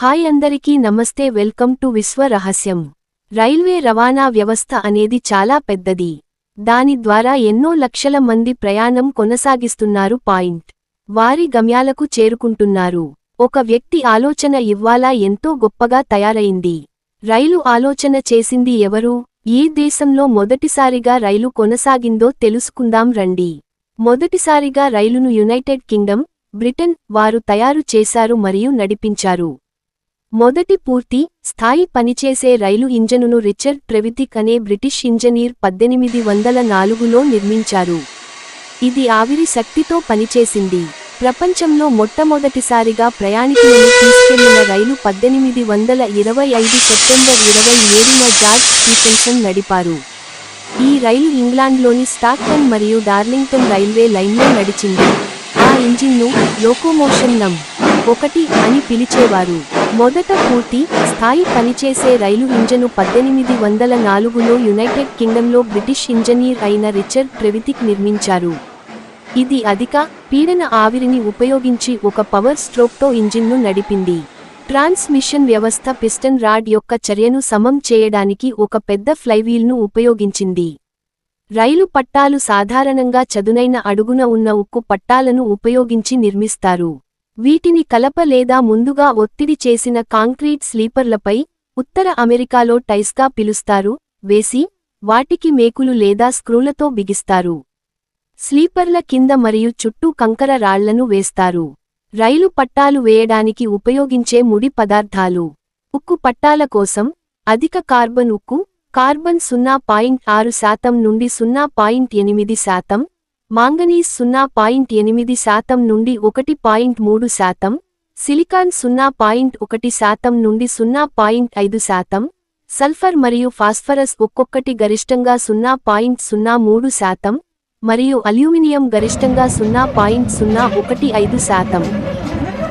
Hi అందరికీ నమస్తే welcome to విశ్వ రహస్యం. రైల్వే రవాణా వ్యవస్థ అనేది చాలా పెద్దది. దాని ద్వారా ఎన్నో లక్షల మంది ప్రయాణం కొనసాగిస్తున్నారు పాయింట్. వారి గమ్యాలకు చేరుకుంటున్నారు. ఒక వ్యక్తి ఆలోచన ఇవ్వాలా ఎంతో గొప్పగా తయారైంది. రైలు ఆలోచన చేసింది ఎవరు? ఏ దేశంలో మొదటిసారిగా రైలు కొనసాగిందో తెలుసుకుందాం రండి. మొదటిసారిగా రైలును యునైటెడ్ కింగ్డమ్ బ్రిటన్ వారు తయారు చేశారు మరియు నడిపించారు. మొదటి పూర్తి స్థాయి పనిచేసే రైలు ఇంజనును రిచర్డ్ ట్రెవితిక్ అనే బ్రిటిష్ ఇంజనీర్ పద్దెనిమిది వందల నాలుగులో నిర్మించారు. ఇది ఆవిరి శక్తితో పనిచేసింది. ప్రపంచంలో మొట్టమొదటిసారిగా ప్రయాణికులను తీసుకెళ్ళిన రైలు పద్దెనిమిది వందల ఇరవై ఐదు సెప్టెంబర్ ఇరవై ఏడున జార్జ్ స్టీఫెన్సన్ నడిపారు. ఈ రైలు ఇంగ్లాండ్లోని స్టాక్టన్ మరియు డార్లింగ్టన్ రైల్వే లైన్లో నడిచింది. ఆ ఇంజిన్ను లోకోమోషన్ నం ఒకటి అని పిలిచేవారు. మొదట పూర్తి స్థాయి పనిచేసే రైలు ఇంజను పద్దెనిమిది వందల నాలుగులో యునైటెడ్ కింగ్డంలో బ్రిటిష్ ఇంజనీర్ అయిన రిచర్డ్ ప్రవితిక్ నిర్మించారు. ఇది అధిక పీడన ఆవిరిని ఉపయోగించి ఒక పవర్ స్ట్రోక్తో ఇంజిన్ను నడిపింది. ట్రాన్స్మిషన్ వ్యవస్థ పిస్టన్ రాడ్ యొక్క చర్యను సమం చేయడానికి ఒక పెద్ద ఫ్లైవీల్ను ఉపయోగించింది. రైలు పట్టాలు సాధారణంగా చదునైన అడుగున ఉన్న ఉక్కు పట్టాలను ఉపయోగించి నిర్మిస్తారు. వీటిని కలప లేదా ముందుగా ఒత్తిడి చేసిన కాంక్రీట్ స్లీపర్లపై ఉత్తర అమెరికాలో టైస్గా పిలుస్తారు వేసి వాటికి మేకులు లేదా స్క్రూలతో బిగిస్తారు. స్లీపర్ల కింద మరియు చుట్టూ కంకర రాళ్ళను వేస్తారు. రైలు పట్టాలు వేయడానికి ఉపయోగించే ముడి పదార్థాలు. ఉక్కు పట్టాల కోసం అధిక కార్బన్ ఉక్కు కార్బన్ సున్నా పాయింట్ ఆరు శాతం నుండి సున్నా పాయింట్ ఎనిమిది శాతం మాంగనీస్ సున్నా పాయింట్ ఎనిమిది శాతం నుండి ఒకటి పాయింట్ మూడు శాతం సిలికాన్ సున్నా పాయింట్ ఒకటి శాతం నుండి సున్నా పాయింట్ ఐదు శాతం సల్ఫర్ మరియు ఫాస్ఫరస్ ఒక్కొక్కటి గరిష్టంగా సున్నా పాయింట్ సున్నా మూడు శాతం మరియు అల్యూమినియం గరిష్టంగా సున్నా పాయింట్ సున్నా ఒకటి ఐదు శాతం.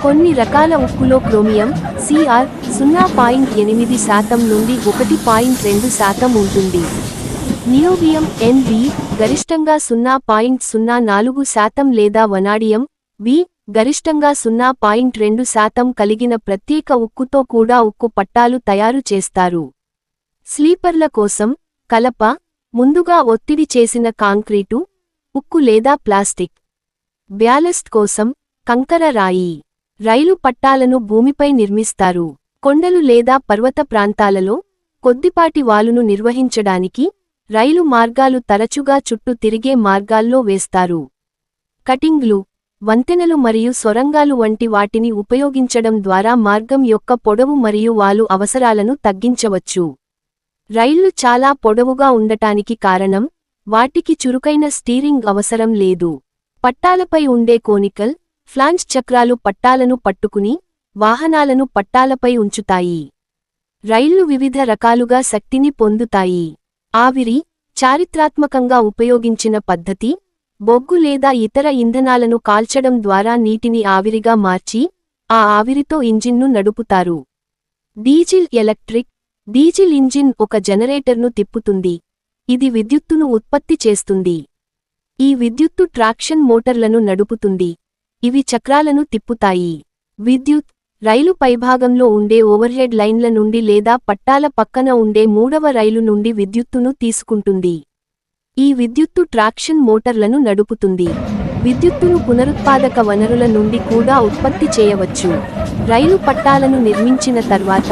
కొన్ని రకాల ఉక్కులో క్రోమియం సిఆర్ సున్నా పాయింట్ ఎనిమిది శాతం నుండి ఒకటి పాయింట్ రెండు శాతం ఉంటుంది. నియోబియం ఎన్బి గరిష్టంగా సున్నా పాయింట్ సున్నా నాలుగు శాతం లేదా వనాడియం వి గరిష్టంగా సున్నా పాయింట్ రెండు శాతం కలిగిన ప్రత్యేక ఉక్కుతో కూడా ఉక్కు పట్టాలు తయారు చేస్తారు. స్లీపర్ల కోసం కలప ముందుగా ఒత్తిడి చేసిన కాంక్రీటు ఉక్కు లేదా ప్లాస్టిక్. బ్యాలెస్ట్ కోసం కంకర రాయి. రైలు పట్టాలను భూమిపై నిర్మిస్తారు. కొండలు లేదా పర్వత ప్రాంతాలలో కొద్దిపాటి వాలును నిర్వహించడానికి రైలు మార్గాలు తరచుగా చుట్టూ తిరిగే మార్గాల్లో వేస్తారు. కటింగ్లు వంతెనలు మరియు సొరంగాలు వంటి వాటిని ఉపయోగించడం ద్వారా మార్గం యొక్క పొడవు మరియు వాలు అవసరాలను తగ్గించవచ్చు. రైళ్ళు చాలా పొడవుగా ఉండటానికి కారణం వాటికి చురుకైన స్టీరింగ్ అవసరం లేదు. పట్టాలపై ఉండే కోనికల్ ఫ్లాంజ్ చక్రాలు పట్టాలను పట్టుకుని వాహనాలను పట్టాలపై ఉంచుతాయి. రైళ్ళు వివిధ రకాలుగా శక్తిని పొందుతాయి. ఆవిరి చారిత్రాత్మకంగా ఉపయోగించిన పద్ధతి బొగ్గు లేదా ఇతర ఇంధనాలను కాల్చడం ద్వారా నీటిని ఆవిరిగా మార్చి ఆ ఆవిరితో ఇంజిన్ను నడుపుతారు. డీజిల్ ఎలక్ట్రిక్ డీజిల్ ఇంజిన్ ఒక జనరేటర్ను తిప్పుతుంది. ఇది విద్యుత్తును ఉత్పత్తి చేస్తుంది. ఈ విద్యుత్తు ట్రాక్షన్ మోటార్లను నడుపుతుంది. ఇవి చక్రాలను తిప్పుతాయి. విద్యుత్ రైలు పైభాగంలో ఉండే ఓవర్హెడ్ లైన్ల నుండి లేదా పట్టాల పక్కన ఉండే మూడవ రైలు నుండి విద్యుత్తును తీసుకుంటుంది. ఈ విద్యుత్తు ట్రాక్షన్ మోటార్లను నడుపుతుంది. విద్యుత్తును పునరుత్పాదక వనరుల నుండి కూడా ఉత్పత్తి చేయవచ్చు. రైలు పట్టాలను నిర్మించిన తర్వాత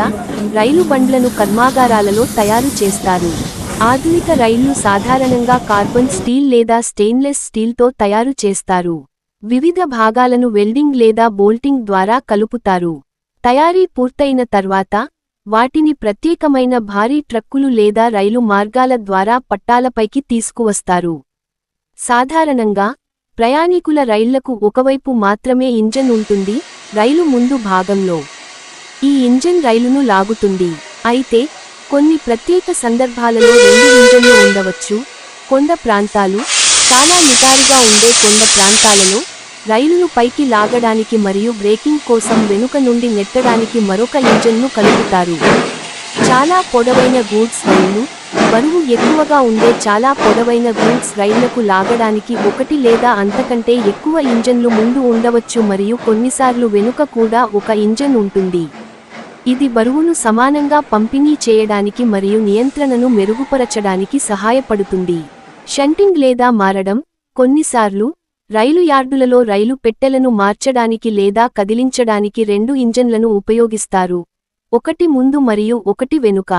రైలు బండ్లను కర్మాగారాలలో తయారు చేస్తారు. ఆధునిక రైళ్ళు సాధారణంగా కార్బన్ స్టీల్ లేదా స్టెయిన్లెస్ స్టీల్తో తయారు చేస్తారు. వివిధ భాగాలను వెల్డింగ్ లేదా బోల్టింగ్ ద్వారా కలుపుతారు. తయారీ పూర్తయిన తర్వాత వాటిని ప్రత్యేకమైన భారీ ట్రక్కులు లేదా రైలు మార్గాల ద్వారా పట్టాలపైకి తీసుకువస్తారు. సాధారణంగా ప్రయాణికుల రైళ్ళకు ఒకవైపు మాత్రమే ఇంజన్ ఉంటుంది రైలు ముందు భాగంలో. ఈ ఇంజన్ రైలును లాగుతుంది. అయితే కొన్ని ప్రత్యేక సందర్భాలలో రెండు ఇంజన్లు ఉండవచ్చు. కొండ ప్రాంతాలు చాలా నిటారుగా ఉండే కొండ ప్రాంతాలలో రైలును పైకి లాగడానికి మరియు బ్రేకింగ్ కోసం వెనుక నుండి నెట్టడానికి మరొక ఇంజన్ను కలుపుతారు. చాలా పొడవైన గూడ్స్ రైళ్ళు బరువు ఎక్కువగా ఉండే చాలా పొడవైన గూడ్స్ రైళ్ళకు లాగడానికి ఒకటి లేదా అంతకంటే ఎక్కువ ఇంజన్లు ముందు ఉండవచ్చు మరియు కొన్నిసార్లు వెనుక కూడా ఒక ఇంజన్ ఉంటుంది. ఇది బరువును సమానంగా పంపిణీ చేయడానికి మరియు నియంత్రణను మెరుగుపరచడానికి సహాయపడుతుంది. షంటింగ్ లేదా మారడం కొన్నిసార్లు రైలు యార్డులలో రైలు పెట్టెలను మార్చడానికి లేదా కదిలించడానికి రెండు ఇంజన్లను ఉపయోగిస్తారు. ఒకటి ముందు మరియు ఒకటి వెనుక.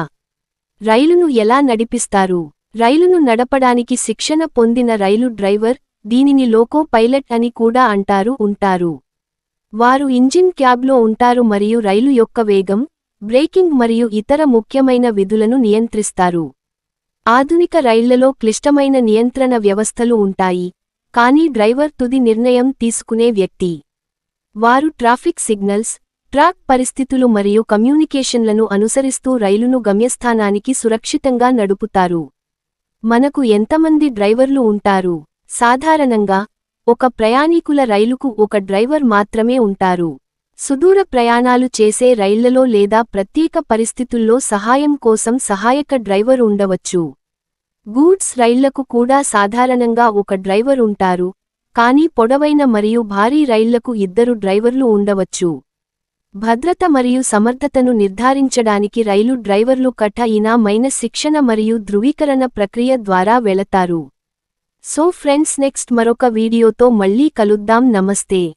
రైలును ఎలా నడిపిస్తారు? రైలును నడపడానికి శిక్షణ పొందిన రైలు డ్రైవర్ దీనిని లోకో పైలట్ అని కూడా అంటారు ఉంటారు. వారు ఇంజిన్ క్యాబ్లో ఉంటారు మరియు రైలు యొక్క వేగం బ్రేకింగ్ మరియు ఇతర ముఖ్యమైన విధులను నియంత్రిస్తారు. ఆధునిక రైళ్ళలో క్లిష్టమైన నియంత్రణ వ్యవస్థలు ఉంటాయి కానీ డ్రైవర్ తుది నిర్ణయం తీసుకునే వ్యక్తి. వారు ట్రాఫిక్ సిగ్నల్స్ ట్రాక్ పరిస్థితులు మరియు కమ్యూనికేషన్లను అనుసరిస్తూ రైలును గమ్యస్థానానికి సురక్షితంగా నడుపుతారు. మనకు ఎంతమంది డ్రైవర్లు ఉంటారు? సాధారణంగా ఒక ప్రయాణీకుల రైలుకు ఒక డ్రైవర్ మాత్రమే ఉంటారు. సుదూర ప్రయాణాలు చేసే రైళ్ళలో లేదా ప్రత్యేక పరిస్థితుల్లో సహాయం కోసం సహాయక డ్రైవర్ ఉండవచ్చు. గూడ్స్ రైళ్ళకు కూడా సాధారణంగా ఒక డ్రైవర్ ఉంటారు కానీ పొడవైన మరియు భారీ రైళ్ళకు ఇద్దరు డ్రైవర్లు ఉండవచ్చు. భద్రత మరియు సమర్థతను నిర్ధారించడానికి రైలు డ్రైవర్లు కఠినమైన శిక్షణ మరియు ధృవీకరణ ప్రక్రియ ద్వారా వెళతారు. సో ఫ్రెండ్స్ నెక్స్ట్ మరొక వీడియోతో మళ్ళీ కలుద్దాం. నమస్తే.